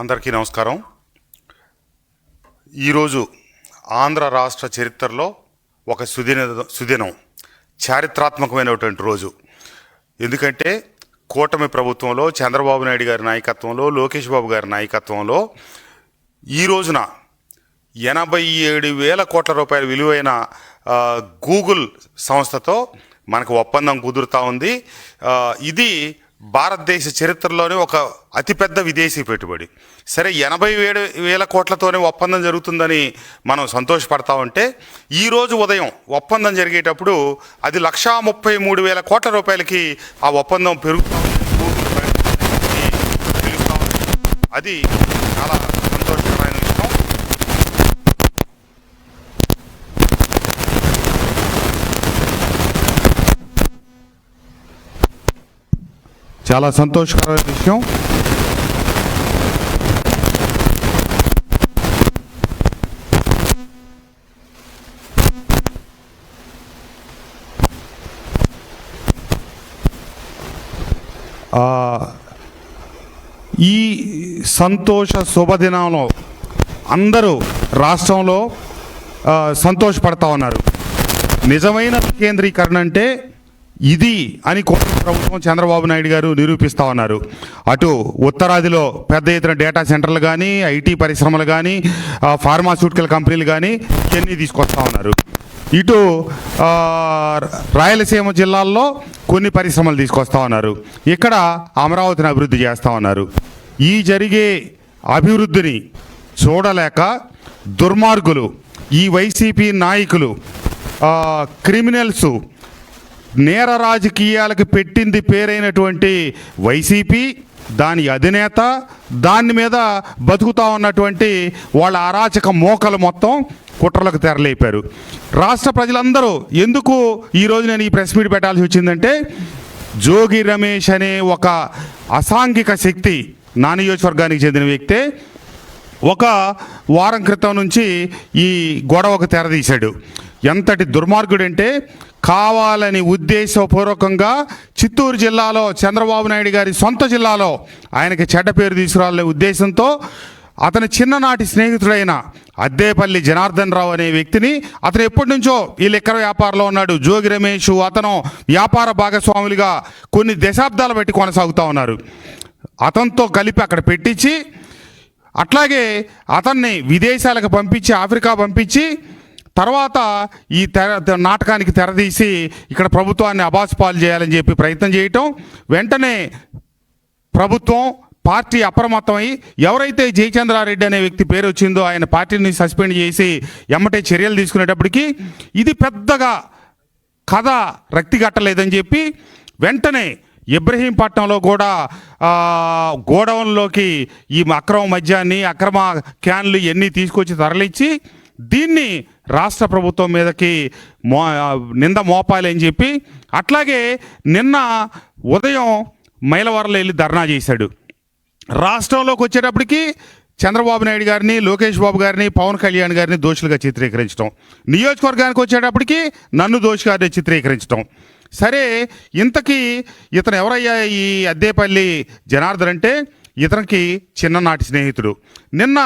అందరికీ నమస్కారం. ఈరోజు ఆంధ్ర రాష్ట్ర చరిత్రలో ఒక సుదిన సుదినం చారిత్రాత్మకమైనటువంటి రోజు. ఎందుకంటే కూటమి ప్రభుత్వంలో చంద్రబాబు నాయుడు గారి నాయకత్వంలో లోకేష్ బాబు గారి నాయకత్వంలో ఈ రోజున ఎనభై ఏడు వేల కోట్ల రూపాయల విలువైన గూగుల్ సంస్థతో మనకు ఒప్పందం కుదురుతూ ఉంది. ఇది భారతదేశ చరిత్రలోనే ఒక అతిపెద్ద విదేశీ పెట్టుబడి. సరే ఎనభై ఏడు వేల కోట్లతోనే ఒప్పందం జరుగుతుందని మనం సంతోషపడతా ఉంటే ఈరోజు ఉదయం ఒప్పందం జరిగేటప్పుడు అది లక్షా ముప్పై మూడు వేల కోట్ల రూపాయలకి ఆ ఒప్పందం పెరుగుతా అది చాలా సంతోషకరమైన విషయం చాలా సంతోషకరమైన విషయం. ఈ సంతోష శుభదినంలో అందరూ రాష్ట్రంలో సంతోషపడతా ఉన్నారు. నిజమైన కేంద్రీకరణ అంటే ఇది అని కొత్త ప్రభుత్వం చంద్రబాబు నాయుడు గారు నిరూపిస్తా ఉన్నారు. అటు ఉత్తరాదిలో పెద్ద ఎత్తున డేటా సెంటర్లు కానీ ఐటీ పరిశ్రమలు కానీ ఫార్మాస్యూటికల్ కంపెనీలు కానీ ఇవన్నీ తీసుకొస్తా ఉన్నారు. ఇటు రాయలసీమ జిల్లాల్లో కొన్ని పరిశ్రమలు తీసుకొస్తా ఉన్నారు. ఇక్కడ అమరావతిని అభివృద్ధి చేస్తా ఉన్నారు. ఈ జరిగే అభివృద్ధిని చూడలేక దుర్మార్గులు ఈ వైసీపీ నాయకులు క్రిమినల్స్ నేర రాజకీయాలకు పెట్టింది పేరైనటువంటి వైసీపీ దాని అధినేత దాని మీద బతుకుతా ఉన్నటువంటి వాళ్ళ అరాచక మోకలు మొత్తం కుట్రలకు తెరలేపారు. రాష్ట్ర ప్రజలందరూ ఎందుకు ఈరోజు నేను ఈ ప్రెస్ మీట్ పెట్టాల్సి వచ్చిందంటే జోగి రమేష్ అనే ఒక అసాంఘిక శక్తి నా నియోజకవర్గానికి చెందిన వ్యక్తే ఒక వారం క్రితం నుంచి ఈ గొడవకు తెరదీశాడు. ఎంతటి దుర్మార్గుడంటే కావాలని ఉద్దేశపూర్వకంగా చిత్తూరు జిల్లాలో చంద్రబాబు నాయుడు గారి సొంత జిల్లాలో ఆయనకి చెడ్డ పేరు తీసుకురాలనే ఉద్దేశంతో అతని చిన్ననాటి స్నేహితుడైన అద్దేపల్లి జనార్దన్ రావు అనే వ్యక్తిని అతను ఎప్పటి నుంచో ఈ లెక్కర వ్యాపారంలో ఉన్నాడు. జోగి రమేష్ అతను వ్యాపార భాగస్వాములుగా కొన్ని దశాబ్దాలు పెట్టి కొనసాగుతూ ఉన్నారు. అతనితో కలిపి అక్కడ పెట్టించి అట్లాగే అతన్ని విదేశాలకు పంపించి ఆఫ్రికా పంపించి తర్వాత ఈ తెర నాటకానికి తెరదీసి ఇక్కడ ప్రభుత్వాన్ని అబాసుపాలు చేయాలని చెప్పి ప్రయత్నం చేయటం వెంటనే ప్రభుత్వం పార్టీ అప్రమత్తమై ఎవరైతే జయచంద్రారెడ్డి అనే వ్యక్తి పేరు వచ్చిందో ఆయన పార్టీని సస్పెండ్ చేసి ఎమ్మటే చర్యలు తీసుకునేటప్పటికీ ఇది పెద్దగా కథ రక్తి కట్టలేదని చెప్పి వెంటనే ఇబ్రహీంపట్నంలో కూడా గోడౌన్లోకి ఈ అక్రమ మద్యాన్ని అక్రమ క్యాన్లు ఇవన్నీ తీసుకొచ్చి తరలించి దీన్ని రాష్ట్ర ప్రభుత్వం మీదకి మో నింద మోపాలని చెప్పి అట్లాగే నిన్న ఉదయం మైలవరంలో వెళ్ళి ధర్నా చేశాడు. రాష్ట్రంలోకి వచ్చేటప్పటికి చంద్రబాబు నాయుడు గారిని లోకేష్ బాబు గారిని పవన్ కళ్యాణ్ గారిని దోషులుగా చిత్రీకరించడం నియోజకవర్గానికి వచ్చేటప్పటికి నన్ను దోషిగారిని చిత్రీకరించడం సరే ఇంతకీ ఇతను ఎవరయ్యా ఈ అద్దేపల్లి జనార్దన్ అంటే? ఇతనికి చిన్ననాటి స్నేహితుడు. నిన్న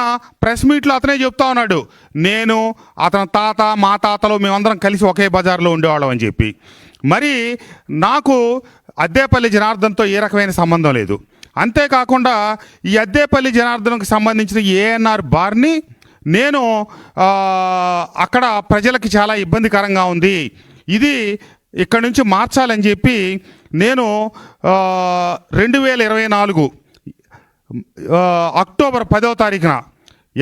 ప్రెస్ మీట్లో అతనే చెప్తా ఉన్నాడు నేను అతని తాత మా తాతలో మేమందరం కలిసి ఒకే బజార్లో ఉండేవాళ్ళం అని చెప్పి. మరి నాకు అద్దేపల్లి జనార్దన్తో ఏ రకమైన సంబంధం లేదు. అంతేకాకుండా ఈ అద్దేపల్లి జనార్దన్కు సంబంధించిన ఏఎన్ఆర్ బార్ని నేను అక్కడ ప్రజలకి చాలా ఇబ్బందికరంగా ఉంది. ఇది ఇక్కడ నుంచి మార్చాలని చెప్పి నేను రెండు వేల ఇరవై నాలుగు అక్టోబర్ పదో తారీఖున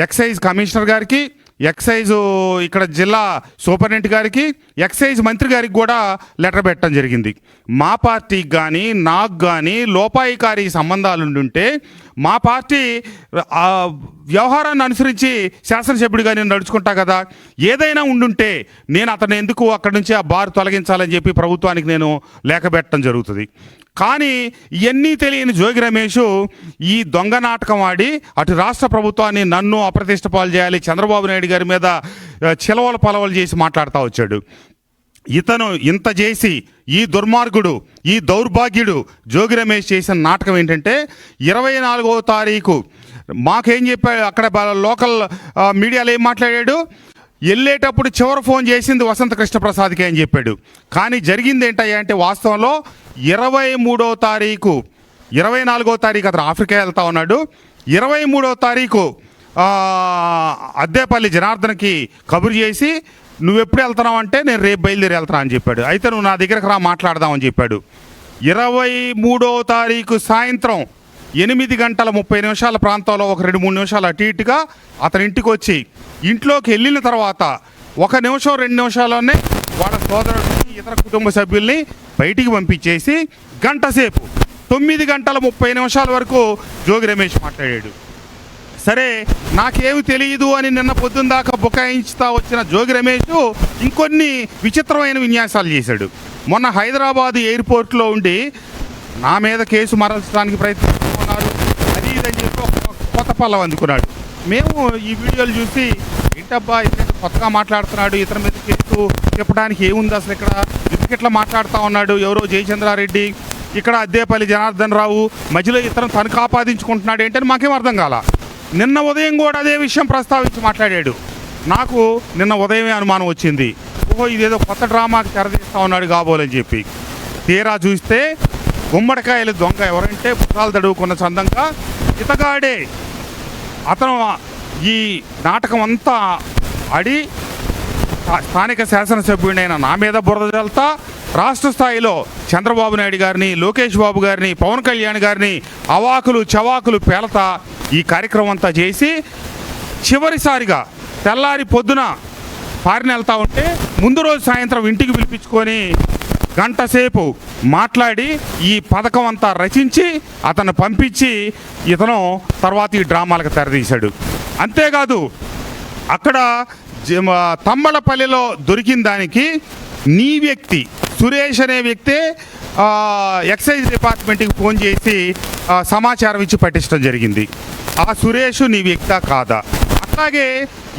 ఎక్సైజ్ కమిషనర్ గారికి ఎక్సైజ్ ఇక్కడ జిల్లా సూపరింటెండెంట్ గారికి ఎక్సైజ్ మంత్రి గారికి కూడా లెటర్ పెట్టడం జరిగింది. మా పార్టీకి కానీ నాకు కానీ లోపాయికారి సంబంధాలు ఉండుంటే మా పార్టీ వ్యవహారాన్ని అనుసరించి శాసనసభ్యుడిగా నేను నడుచుకుంటా కదా. ఏదైనా ఉండుంటే నేను అతను ఎందుకు అక్కడి నుంచి ఆ బార్ తొలగించాలని చెప్పి ప్రభుత్వానికి నేను లేఖ పెట్టడం జరుగుతుంది. కానీ ఇవన్నీ తెలియని జోగి రమేష్ ఈ దొంగ నాటకం ఆడి అటు రాష్ట్ర ప్రభుత్వాన్ని నన్ను అప్రతిష్ట పాలు చేయాలి చంద్రబాబు నాయుడు గారి మీద చిలవల పలవలు చేసి మాట్లాడుతూ వచ్చాడు. ఇతను ఇంత చేసి ఈ దుర్మార్గుడు ఈ దౌర్భాగ్యుడు జోగి రమేష్ చేసిన నాటకం ఏంటంటే ఇరవై నాలుగవ తారీఖు మాకేం చెప్పాడు అక్కడ లోకల్ మీడియాలో ఏం మాట్లాడాడు? వెళ్ళేటప్పుడు చివరి ఫోన్ చేసింది వసంత కృష్ణప్రసాద్కే అని చెప్పాడు. కానీ జరిగింది ఏంటయ్యా అంటే వాస్తవంలో ఇరవై మూడో తారీఖు ఇరవై నాలుగో తారీఖు అతను ఆఫ్రికా వెళ్తా ఉన్నాడు. ఇరవై మూడో తారీఖు అద్దేపల్లి జనార్దన్కి కబురు చేసి నువ్వు ఎప్పుడు వెళ్తున్నావు అంటే నేను రేపు బయలుదేరి వెళ్తున్నా అని చెప్పాడు. అయితే నువ్వు నా దగ్గరకు రా మాట్లాడదామని చెప్పాడు. ఇరవై మూడో తారీఖు సాయంత్రం ఎనిమిది గంటల ముప్పై నిమిషాల ప్రాంతంలో ఒక రెండు మూడు నిమిషాలు అటు ఇటుగా అతని ఇంటికి వచ్చి ఇంట్లోకి వెళ్ళిన తర్వాత ఒక నిమిషం రెండు నిమిషాల్లోనే వాళ్ళ సోదరుడిని ఇతర కుటుంబ సభ్యుల్ని బయటికి పంపించేసి గంట సేపు తొమ్మిది గంటల ముప్పై నిమిషాల వరకు జోగి రమేష్ మాట్లాడాడు. సరే నాకేమి తెలియదు అని నిన్న పొద్దున్న దాకా బుకాయించుతా వచ్చిన జోగి రమేష్ ఇంకొన్ని విచిత్రమైన విన్యాసాలు చేశాడు. మొన్న హైదరాబాద్ ఎయిర్పోర్ట్లో ఉండి నా మీద కేసు మరల్చడానికి ప్రయత్నిస్తున్నారు అది ఇదని చెప్పి ఒక కొత్త పల్లవి అందుకున్నాడు. మేము ఈ వీడియోలు చూసి ఏంటబ్బా ఇతను కొత్తగా మాట్లాడుతున్నాడు ఇతని మీద కేసు చెప్పడానికి ఏముంది అసలు ఇక్కడ? ఎందుకు ఇట్లా మాట్లాడుతూ ఉన్నాడు? ఎవరో జయచంద్రారెడ్డి ఇక్కడ అద్దేపల్లి జనార్దన్ రావు మధ్యలో ఇతను తనకు ఆపాదించుకుంటున్నాడు ఏంటని మాకేం అర్థం కాల? నిన్న ఉదయం కూడా అదే విషయం ప్రస్తావించి మాట్లాడాడు. నాకు నిన్న ఉదయమే అనుమానం వచ్చింది. ఓహో ఇదేదో కొత్త డ్రామాకి తెరదీస్తూ ఉన్నాడు కాబోలని చెప్పి. తీరా చూస్తే గుమ్మడికాయలు దొంగ ఎవరంటే పుస్తకాలు తడువుకున్న చందంగా ఇతగాడే. అతను ఈ నాటకం అంతా ఆడి స్థానిక శాసనసభ్యుడైన నా మీద బురద జల్తా రాష్ట్ర స్థాయిలో చంద్రబాబు నాయుడు గారిని లోకేష్ బాబు గారిని పవన్ కళ్యాణ్ గారిని అవాకులు చవాకులు పేలతా ఈ కార్యక్రమం అంతా చేసి చివరిసారిగా తెల్లారి పొద్దున పారిన వెళ్తూ ఉంటే ముందు రోజు సాయంత్రం ఇంటికి పిలిపించుకొని గంట సేపు మాట్లాడి ఈ పథకం అంతా రచించి అతను పంపించి ఇతను తర్వాత ఈ డ్రామాలకు తెరదీశాడు. అంతేకాదు అక్కడ తమ్మలపల్లిలో దొరికిన దానికి నీ వ్యక్తి సురేష్ అనే వ్యక్తే ఎక్సైజ్ డిపార్ట్మెంట్కి ఫోన్ చేసి సమాచారం ఇచ్చి పట్టించడం జరిగింది. ఆ సురేష్ నీ వ్యక్తా కాదా? అట్లాగే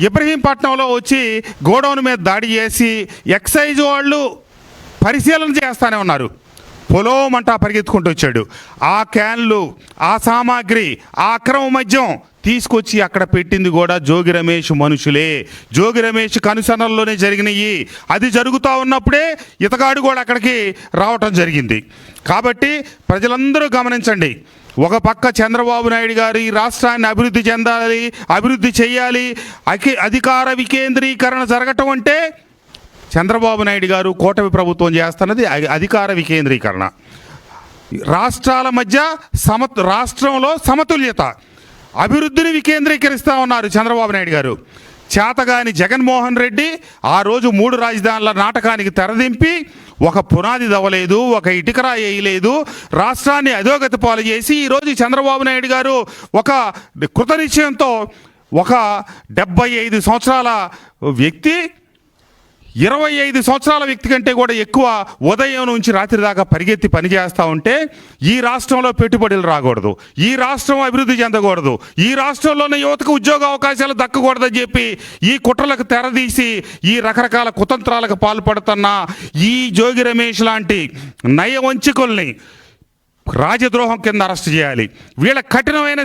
ఇబ్రహీంపట్నంలో వచ్చి గోడౌన్ మీద దాడి చేసి ఎక్సైజ్ వాళ్ళు పరిశీలన చేస్తానే ఉన్నారు. పొలోమంటా పరిగెత్తుకుంటూ వచ్చాడు. ఆ క్యాన్లు ఆ సామాగ్రి ఆ అక్రమ మద్యం తీసుకొచ్చి అక్కడ పెట్టింది కూడా జోగి రమేష్ మనుషులే. జోగి రమేష్ కనుసనల్లోనే జరిగినాయి. అది జరుగుతూ ఉన్నప్పుడే ఇతగాడు కూడా అక్కడికి రావటం జరిగింది. కాబట్టి ప్రజలందరూ గమనించండి. ఒక పక్క చంద్రబాబు నాయుడు గారు ఈ రాష్ట్రాన్ని అభివృద్ధి చెందాలి అభివృద్ధి చేయాలి అకి అధికార వికేంద్రీకరణ జరగటం అంటే చంద్రబాబు నాయుడు గారు కూటమి ప్రభుత్వం చేస్తున్నది అధికార వికేంద్రీకరణ. రాష్ట్రాల మధ్య సమ రాష్ట్రంలో సమతుల్యత. అభివృద్ధిని వికేంద్రీకరిస్తూ ఉన్నారు చంద్రబాబు నాయుడు గారు. చేతగాని జగన్మోహన్ రెడ్డి ఆ రోజు మూడు రాజధానుల నాటకానికి తెరదింపి ఒక పునాది దవ్వలేదు ఒక ఇటుకరా వేయలేదు రాష్ట్రాన్ని అధోగతి పాలు చేసి ఈరోజు చంద్రబాబు నాయుడు గారు ఒక కృతనిశ్చయంతో ఒక డెబ్బై ఐదు సంవత్సరాల వ్యక్తి ఇరవై ఐదు సంవత్సరాల వ్యక్తి కంటే కూడా ఎక్కువ ఉదయం నుంచి రాత్రి దాకా పరిగెత్తి పనిచేస్తూ ఉంటే ఈ రాష్ట్రంలో పెట్టుబడులు రాకూడదు. ఈ రాష్ట్రం అభివృద్ధి చెందకూడదు. ఈ రాష్ట్రంలోని యువతకు ఉద్యోగ అవకాశాలు దక్కకూడదని చెప్పి ఈ కుట్రలకు తెరదీసి ఈ రకరకాల కుతంత్రాలకు పాల్పడుతున్న ఈ జోగి రమేష్ లాంటి నయవంచకుల్ని రాజద్రోహం కింద అరెస్ట్ చేయాలి. వీళ్ళ కఠినమైన